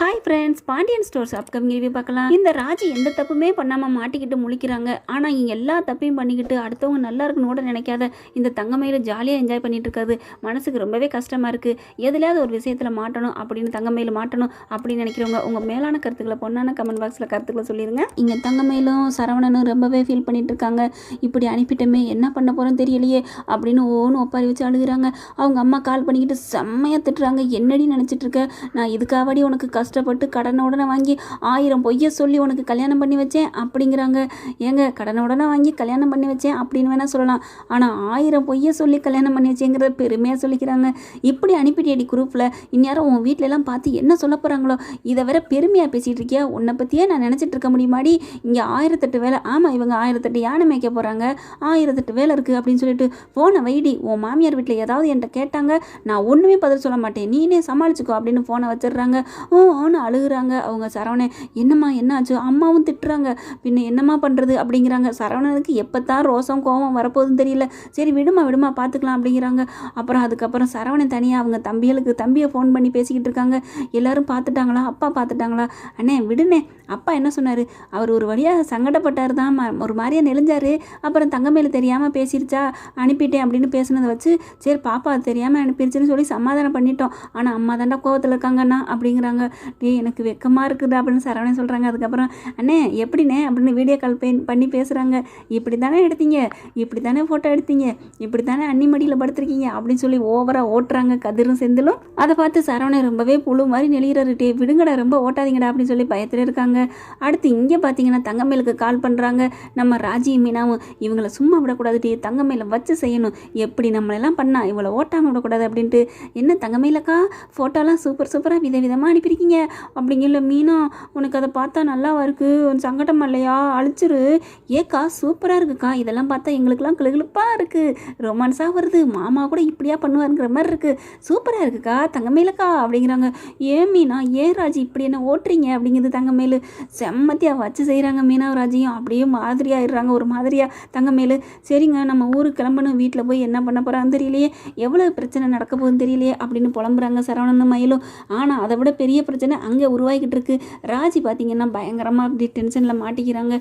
Hi friends Pandian stores upcoming review பார்க்கலாம். இந்த ராஜி எந்த தப்புமே பண்ணாமல் மாட்டிக்கிட்டு முழிக்கிறாங்க. ஆனால் இங்கே எல்லா தப்பையும் பண்ணிக்கிட்டு அடுத்தவங்க நல்லா இருக்குன்னு கூட நினைக்காத இந்த தங்கமயில ஜாலியாக என்ஜாய் பண்ணிட்டு இருக்காது. மனசுக்கு ரொம்பவே கஷ்டமாக இருக்குது எதுலையாவது ஒரு விஷயத்தில் மாட்டணும் அப்படின்னு தங்கமையில் மாட்டணும் அப்படின்னு நினைக்கிறவங்க உங்கள் மேலான கருத்துக்களை பொண்ணான கமெண்ட் பாக்ஸில் கருத்துக்களை சொல்லிடுங்க இங்கே தங்கமயிலும் சரவணனும் ரொம்பவே ஃபீல் பண்ணிட்டு இருக்காங்க. இப்படி அனுப்பிட்டோமே என்ன பண்ண போகிறோம் தெரியலையே அப்படின்னு ஒவ்வொன்று ஒப்பாரி வச்சு அழுகுறாங்க. அவங்க அம்மா கால் பண்ணிக்கிட்டு செம்மையாக திட்டுறாங்க. என்னடி நினச்சிட்டு இருக்க? நான் இதுக்காவடி உனக்கு கஷ்டம் கஷ்டப்பட்டு கடனை உடனே வாங்கி ஆயிரம் பொய்ய சொல்லி உனக்கு கல்யாணம் பண்ணி வச்சேன் அப்படிங்கிறாங்க. ஏங்க கடனை உடனே வாங்கி கல்யாணம் பண்ணி வச்சேன் அப்படின்னு வேணால் சொல்லலாம். ஆனால் ஆயிரம் பொய்ய சொல்லி கல்யாணம் பண்ணி வச்சேங்கிறத பெருமையாக சொல்லிக்கிறாங்க. இப்படி அனுப்பிட்டேடி குரூப்பில் இந்நேரம் உன் வீட்டிலலாம் பார்த்து என்ன சொல்ல போகிறாங்களோ இதை வேற பெருமையாக பேசிகிட்டு இருக்கியா? உன்னை பற்றியே நான் நினச்சிட்டு இருக்க முடியுமாடி? இங்கே ஆயிரத்தெட்டு வேலை. ஆமாம் இவங்க ஆயிரத்தெட்டு யானை மேய்க்க போகிறாங்க ஆயிரத்தெட்டு வேலை இருக்குது அப்படின்னு சொல்லிட்டு ஃபோனை வைடி உன் மாமியார் வீட்டில் ஏதாவது என்கிட்ட கேட்டாங்க. நான் ஒன்றுமே பதில் சொல்ல மாட்டேன். நீனே சமாளிச்சுக்கோ அப்படின்னு ஃபோனை வச்சிடுறாங்க. ஓ அம்மான்னு அழுகிறாங்க. அவங்க சரவணன் என்னம்மா என்னாச்சு? அம்மாவும் திட்டுறாங்க. பின்ன என்னம்மா பண்ணுறது அப்படிங்கிறாங்க. சரவணனுக்கு எப்போ தான் ரோசம் கோவம் வரப்போகுதுன்னு தெரியல. சரி விடுமா விடுமா பார்த்துக்கலாம் அப்படிங்கிறாங்க. அப்புறம் அதுக்கப்புறம் சரவணன் தனியாக அவங்க தம்பிகளுக்கு தம்பியை ஃபோன் பண்ணி பேசிக்கிட்டு இருக்காங்க. எல்லாரும் பார்த்துட்டாங்களா அப்பா பார்த்துட்டாங்களா அண்ணே விடுனே அப்பா என்ன சொன்னார்? அவர் ஒரு வழியாக சங்கடப்பட்டார் தான். ஒரு மாதிரியா நெளிஞ்சார். அப்புறம் தங்கமேல தெரியாமல் பேசிருச்சா? அனுப்பிட்டேன் அப்படின்னு பேசுனதை வச்சு சரி பாப்பா அது தெரியாமல் அனுப்பிடுச்சுன்னு சொல்லி சமாதானம் பண்ணிட்டோம். ஆனால் அம்மா தாண்டா கோவத்தில் இருக்காங்கண்ணா அப்படிங்கிறாங்க. டேய் எனக்கு வெக்கமாக இருக்குது அப்படின்னு சரவணன் சொல்கிறாங்க அதுக்கப்புறம் அண்ணே எப்படிண்ணே அப்படின்னு வீடியோ கால் பண்ணி பேசுகிறாங்க இப்படி தானே எடுத்தீங்க? இப்படி தானே ஃபோட்டோ எடுத்தீங்க? இப்படி தானே அன்னி மடியில் படுத்துருக்கீங்க? அப்படின்னு சொல்லி ஓவராக ஓட்டுறாங்க கதிரும் செந்திலும். அதை பார்த்து சரவணன் ரொம்பவே புழு மாதிரி நெளிகிறாரு டே விடுங்கடா ரொம்ப ஓட்டாதீங்கடா அப்படின்னு சொல்லி பயத்தில் இருக்காங்க. அடுத்து இங்கே பார்த்தீங்கன்னா தங்கமேலுக்கு கால் பண்ணுறாங்க நம்ம ராஜி மீனாவும் இவங்களை சும்மா விடக்கூடாது டே தங்கமேல வச்சு செய்யணும். எப்படி நம்மளெல்லாம் பண்ணால் இவளை ஓட்டாமல் விடக்கூடாது அப்படின்ட்டு. என்ன தங்கமேலக்கா ஃபோட்டோலாம் சூப்பர் சூப்பராக வித விதமாக அனுப்பியிருக்கீங்க. அப்படிங்கல மீனா உனக்கு அதை பார்த்தா நல்லாவா இருக்குது உன் சங்கடம் இல்லையா? அழிச்சிரு. ஏக்கா சூப்பராக இருக்குக்கா. இதெல்லாம் பார்த்தா எங்களுக்கெல்லாம் கிளுகிளுப்பாக இருக்குது ரொமான்ஸாக வருது. மாமா கூட இப்படியா பண்ணுவாருங்கிற மாதிரி இருக்குது சூப்பராக இருக்குக்கா தங்கமேலக்கா அப்படிங்கிறாங்க. ஏன் மீனா ஏன் ராஜி இப்படி என்ன ஓட்டுறீங்க? அப்படிங்கிறது தங்கமேலு. செம்மத்தியாக வச்சு செய்கிறாங்க மீனா ராஜியும் அப்படியே மாதிரியாகிடுறாங்க ஒரு மாதிரியாக தங்கமேலு. சரிங்க நம்ம ஊருக்கு கிளம்பணும். வீட்டில் போய் என்ன பண்ண போகிறான்னு தெரியலையே. எவ்வளோ பிரச்சனை நடக்க போகுதுன்னு தெரியலையே அப்படின்னு புலம்புறாங்க சரவணன் மயிலும். ஆனால் அதை விட பெரிய பிரச்சனை அங்கே உருவாகிக்கிட்டு இருக்கு. ராஜி பார்த்தீங்கன்னா பயங்கரமாக அப்படி டென்ஷனில் மாட்டிக்கிறாங்க.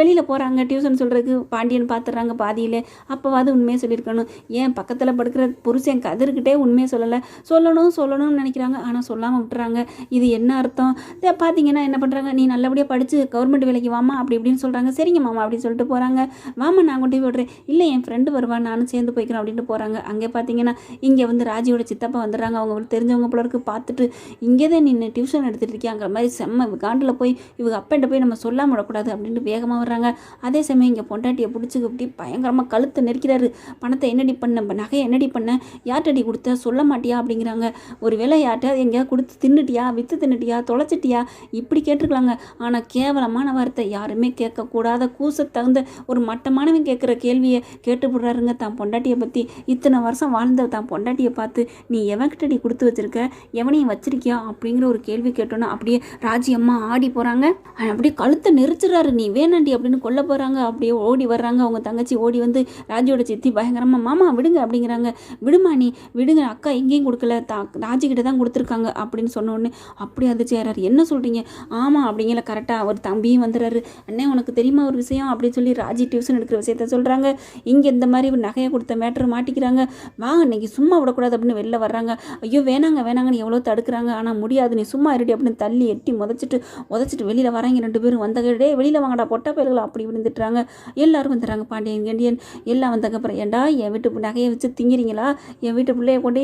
வெளியில் போகிறாங்க டியூஷன் சொல்கிறதுக்கு பாண்டியன் பார்த்துட்றாங்க பாதியில். அப்போவாது உண்மையை சொல்லியிருக்கணும். ஏன் பக்கத்தில் படுக்கிற புருஷன் கதிர்கிட்டே உண்மையை சொல்லலை? சொல்லணும் சொல்லணும்னு நினைக்கிறாங்க. ஆனால் சொல்லாமல் விட்டுறாங்க. இது என்ன அர்த்தம்? பார்த்தீங்கன்னா என்ன பண்ணுறாங்க நீ நல்லபடியாக படித்து கவர்மெண்ட் வேலைக்கு வாமா அப்படி இப்படின்னு சொல்கிறாங்க சரிங்க மாமா அப்படின்னு சொல்லிட்டு போகிறாங்க வாமா நான் கொண்டு போய் விடுறேன். இல்லை என் ஃப்ரெண்டு வருவா நானும் சேர்ந்து போய்க்கிறேன் அப்படின்ட்டு போகிறாங்க அங்கே பார்த்தீங்கன்னா இங்கே வந்து ராஜியோட சித்தப்பா வந்துடுறாங்க. அவங்க தெரிஞ்சவங்க போல இருக்கு. பார்த்துட்டு இங்கே தான் நின்று டியூஷன் எடுத்துகிட்டு இருக்கியாங்கிற மாதிரி செம்ம காண்டில் போய் இவங்க அப்பன்ட்ட போய் நம்ம சொல்லாம விடக்கூடாது அப்படின்ட்டு வேகமாக வர்றாங்க. அதே சமயம் இங்கே பொண்டாட்டியை பிடிச்சி இப்படி பயங்கரமாக கழுத்து நெருக்கிறாரு. பணத்தை என்னடி பண்ண? நகையை என்னடி பண்ண? யார்ட்டடி கொடுத்த? சொல்ல மாட்டியா அப்படிங்கிறாங்க. ஒரு வேளை யார்கிட்ட எங்கேயா கொடுத்து தின்னுட்டியா? விற்று தின்னுட்டியா? தொலைச்சிட்டியா? இப்படி கேட்டிருக்கலாங்க. ஆனால் கேவலமான வார்த்தை யாருமே கேட்கக்கூடாத கூச தகுந்த ஒரு மட்டமானவன் கேட்குற கேள்வியை கேட்டு விடுறாருங்க தான் பொண்டாட்டியை பற்றி இத்தனை வருஷம் வாழ்ந்த தான் பொண்டாட்டியை பார்த்து நீ எவன்கிட்டடி கொடுத்து வச்சிருக்க? எவனையும் வச்சிருக்கியா? அப்படிங்கிற ஒரு கேள்வி கேட்டோன்னா அப்படியே ராஜி அம்மா ஆடி போகிறாங்க அப்படியே கழுத்தை நெரிச்சிடுறாரு. நீ வேணாண்டி அப்படின்னு கொல்ல போகிறாங்க அப்படியே ஓடி வர்றாங்க. அவங்க தங்கச்சி ஓடி வந்து ராஜியோட சித்தி பயங்கரமாக மாமா விடுங்க அப்படிங்கிறாங்க. விடுமா நீ? விடுங்க. அக்கா எங்கேயும் கொடுக்கல. தா ராஜிக்கிட்ட தான் கொடுத்துருக்காங்க அப்படின்னு சொன்னோடனே அப்படி அது சேராரு என்ன சொல்கிறீங்க ஆமாம் அப்படிங்கிற கரெக்டாக ஒரு தம்பியும் வந்துடுறாரு அண்ணே உனக்கு தெரியுமா ஒரு விஷயம்? அப்படின்னு சொல்லி ராஜி டியூஷன் எடுக்கிற விஷயத்த சொல்கிறாங்க இங்கே இந்த மாதிரி ஒரு நகையை கொடுத்த மேட்ரு மாட்டிக்கிறாங்க. வாங்க இன்னைக்கு சும்மா விடக்கூடாது அப்படின்னு வெளில வர்றாங்க. ஐயோ வேணாங்க வேணாங்கன்னு எவ்வளோ தடுக்கிறாங்க. ஆனால் முடியாது நீ சும்மா இருடி அப்படின்னு தள்ளி எட்டி உதச்சிட்டு உதச்சிட்டு வெளியில் வராங்க ரெண்டு பேரும் வந்த டே வெளியில் வாங்கடா பொட்டை பயல்கள் அப்படி இப்படி திட்டுறாங்க எல்லாரும் வந்துடுறாங்க பாண்டியன் கண்டியன். எல்லாம் வந்ததுக்கப்புறம் ஏன்டா என் வீட்டு நகையை வச்சு திங்கிறீங்களா? என் வீட்டு பிள்ளைய கொண்டு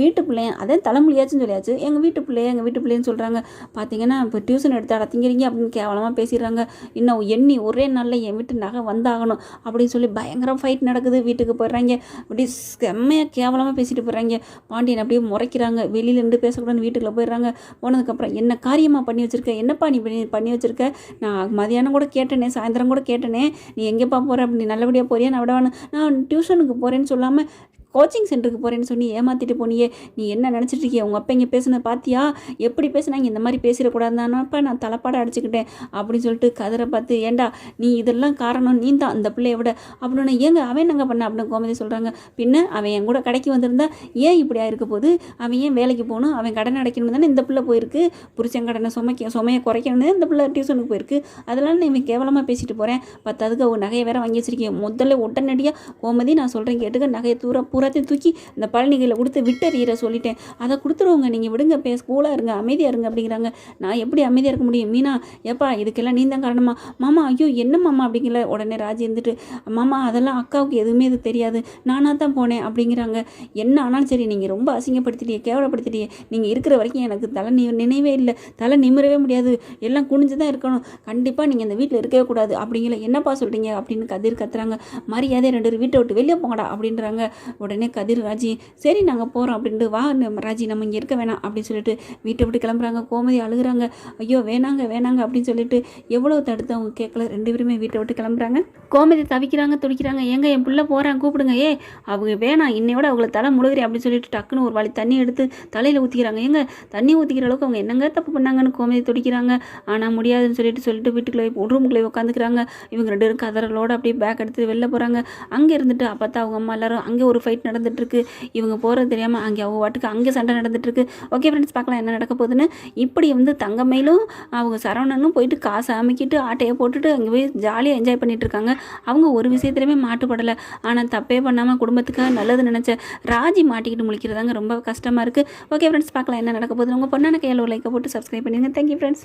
வீட்டு பிள்ளைய அதே தலைமொழியாச்சுன்னு சொல்லியாச்சு. எங்கள் வீட்டு பிள்ளைய எங்கள் வீட்டு பிள்ளைன்னு சொல்கிறாங்க பார்த்தீங்கன்னா இப்போ டியூஷன் எடுத்தாடா திங்கிறீங்க அப்படின்னு கேவலமாக பேசிடுறாங்க. இன்னும் எண்ணி ஒரே நாளில் என் வீட்டு நகை வந்தாகணும் அப்படின்னு சொல்லி பயங்கரம் ஃபைட் நடக்குது. வீட்டுக்கு போயிடுறாங்க. அப்படி செம்மையாக கேவலமாக பேசிட்டு போயிடுறாங்க. பாண்டியன் அப்படியே முறைக்கிறாங்க. வெளியில இருந்து பேசக்கூடாதுன்னு வீட்டுக்குள்ளே போயிடுறாங்க. போனதுக்கப்புறம் என்ன காரியமாக பண்ணி வச்சுருக்க? என்னப்பா நீ பண்ணி பண்ணி வச்சுருக்க? நான் மதியானம் கூட கேட்டேனே சாயந்தரம் கூட கேட்டேனே. நீ எங்கேப்பா போகிற அப்படி நல்லபடியாக போறியா? நான் விடவானு. நான் டியூஷனுக்கு போகிறேன்னு சொல்லாமல் கோச்சிங் சென்டருக்கு போகிறேன்னு சொல்லி ஏமாற்றிட்டு போனியே. நீ என்ன நினச்சிட்டு இருக்கிய? உங்கள் அப்பா இங்கே பேசுனது பார்த்தியா எப்படி பேசுனாங்க இந்த மாதிரி பேசிடக்கூடாதுதானப்பா நான் தலைப்பாட அடிச்சுக்கிட்டேன் அப்படின்னு சொல்லிட்டு கதிரை பார்த்து ஏண்டா நீ இதெல்லாம் காரணம் நீ தான் அந்த பிள்ளைய விட. அப்படின்னு ஏங்க அவன் நாங்கள் பண்ண? அப்படின்னு கோமதி சொல்கிறாங்க பின்ன அவன் என் கூட கடைக்கு வந்திருந்தா ஏன் இப்படி ஆயிருக்க போது அவன் ஏன் வேலைக்கு போகணும்? அவன் கடன் அடைக்கணும் தானே இந்த பிள்ளை போயிருக்கு. புருஷன் கடனை சுமைக்க சுமையை குறைக்கணும்னு இந்த பிள்ளை டியூஷனுக்கு போயிருக்கு. அதெல்லாம் நான் இவன் கேவலமாக பேசிட்டு போகிறேன் பத்தாவதுக்கு அவன் நகையை வேற வாங்கி வச்சிருக்கேன் முதல்ல உடனடியாக கோமதி நான் சொல்கிறேன் கேட்டுக்க நகையை தூர எல்லாத்தையும் தூக்கி இந்த பழனிகையில் கொடுத்து விட்டறியரை சொல்லிட்டேன். அதை கொடுத்துருவோங்க நீங்கள் விடுங்க பே ஸ்கூலாக இருங்க அமைதியாக இருங்க அப்படிங்கிறாங்க. நான் எப்படி அமைதியாக இருக்க முடியும்? மீனா ஏப்பா இதுக்கெல்லாம் நீ தான் காரணமா? மாமா ஐயோ என்ன மாமா அப்படிங்கிற உடனே ராஜி இருந்துட்டு மாமா அதெல்லாம் அக்காவுக்கு எதுவுமே இது தெரியாது. நானாக தான் போனேன் அப்படிங்கிறாங்க. என்ன ஆனாலும் சரி நீங்கள் ரொம்ப அசிங்கப்படுத்திட்டியே கேவலப்படுத்திட்டீங்க. நீங்கள் இருக்கிற வரைக்கும் எனக்கு தலை நி நினைவே இல்லை. தலை நிமிரவே முடியாது. எல்லாம் குனிஞ்சு தான் இருக்கணும். கண்டிப்பாக நீங்கள் இந்த வீட்டில் இருக்கவே கூடாது. அப்படிங்கிற என்னப்பா சொல்கிறீங்க அப்படின்னு கதிர் கத்துறாங்க. மரியாதை ரெண்டு பேர் வீட்டை விட்டு வெளியே போங்கடா அப்படின்றாங்க. உடனே கதிர் ராஜி சரி நாங்கள் போகிறோம் அப்படின்ட்டு வா ராஜி நம்ம இங்கே இருக்க வேணாம் அப்படின்னு சொல்லிட்டு வீட்டை விட்டு கிளம்புறாங்க. கோமதி அழுகுறாங்க. ஐயோ வேணாங்க வேணாங்க அப்படின்னு சொல்லிட்டு எவ்வளோ தடுத்து அவங்க கேட்கல. ரெண்டு பேருமே வீட்டை விட்டு கிளம்புறாங்க. கோமதி தவிக்கிறாங்க துடிக்கிறாங்க. ஏங்க என் பிள்ளை போகிறாங்க கூப்பிடுங்க. ஏ அவங்க வேணாம் இன்னையோட அவங்கள தலை முழுகிறேன் அப்படின்னு சொல்லிட்டு டக்குன்னு ஒரு வாளி தண்ணி எடுத்து தலையில் ஊற்றிக்கிறாங்க ஏங்க தண்ணி ஊற்றிக்கிற அளவுக்கு அவங்க என்னங்க தப்பு பண்ணாங்கன்னு கோமதி துடிக்கிறாங்க. ஆனால் முடியாதுன்னு சொல்லிட்டு சொல்லிட்டு வீட்டுக்குள்ளே ரூமுக்குள்ளே உட்காந்துக்கிறாங்க இவங்க ரெண்டு பேரும் கதறலோடு அப்படியே பேக் எடுத்து வெளில போகிறாங்க அங்கே இருந்துட்டு அப்போ அவங்க அம்மா எல்லாரும் அங்கே ஒரு ஃபைட் ஃபைட் இருக்கு இவங்க போகிறது தெரியாமல் அங்கே அவங்க வாட்டுக்கு அங்கே சண்டை நடந்துட்டுருக்கு. ஓகே ஃப்ரெண்ட்ஸ் பார்க்கலாம் என்ன நடக்க போகுதுன்னு. இப்படி வந்து தங்கமயிலும் அவங்க சரவணனும் போயிட்டு காசை அமைக்கிட்டு ஆட்டையை போட்டுட்டு அங்கே போய் ஜாலியாக என்ஜாய் பண்ணிகிட்டு இருக்காங்க அவங்க ஒரு விஷயத்துலையுமே மாட்டுப்படலை. ஆனால் தப்பே பண்ணாமல் குடும்பத்துக்காக நல்லது நினச்ச ராஜி மாட்டிக்கிட்டு முழிக்கிறதாங்க ரொம்ப கஷ்டமாக இருக்குது ஓகே ஃப்ரெண்ட்ஸ் பார்க்கலாம் என்ன நடக்க போகுது உங்கள் பொண்ணான கையில் ஒரு லைக்கை போட்டு சப்ஸ்கிரைப் பண்ணிடுங்க. Thank you friends